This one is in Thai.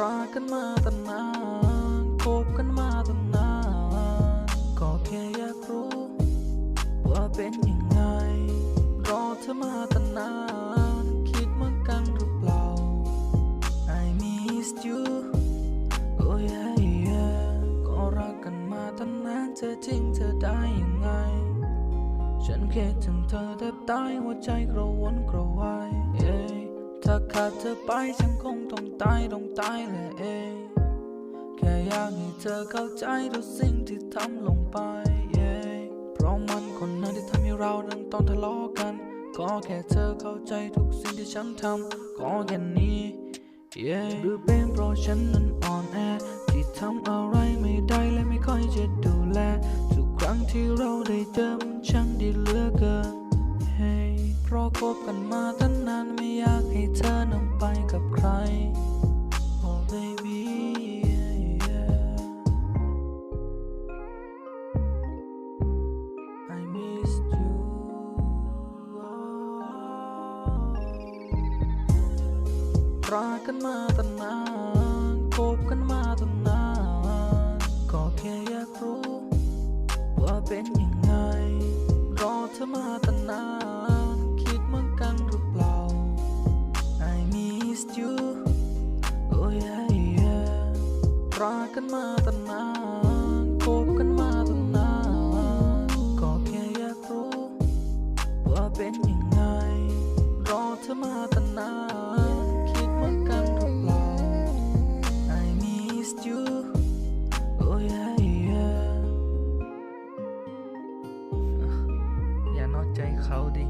รักกันมาตั้งนานคบกันมาตั้งนานก็แค่อยากรู้ ว่าเป็นยังไง รอเธอมาตั้งนาน คิดเหมือนกันหรือเปล่า I miss you oh yeah yeah ก็รักกันมาตั้งนานเธอจริงเธอได้ยังไง ฉันคิดถึงเธอแทบตายหัวใจกระวนกระวายเอ้ย ถ้าขาดเธอไปฉันคงต้องตายต้องตายแหละเอแค่อยากให้เธอเข้าใจทุกสิ่งที่ทำลงไปเพราะมันคนนั้นที่ทำให้เรานั้นต้องทะเลาะกันก็แค่เธอเข้าใจทุกสิ่งที่ฉันทำก็แค่นี้ yeah หรือเป็นเพราะฉันนั้นอ่อนแอที่ทำอะไรไม่ได้และไม่ค่อยจะดูแล ทุกครั้งที่เราได้เจอมันช่างดีเหลือเกิน hey เพราะ คบกันมาตั้งนานไม่อยากให้เธอนำไปกับใคร oh baby yeah, yeah. I miss you oh. รักกันมาตั้งนานคบกันมาตั้งนานก็แค่อยากรู้ ว่าเป็นยังไงรอเธอมาตั้งนาน รักกันมาตั้งนานคบกันมาตั้งนานก็แค่อยากรู้ว่าเป็นยังไง รอเธอมาตั้งนานคิดเหมือนกันหรือเปล่า I miss you oh yeah yeah อย่านอกใจเขาดิ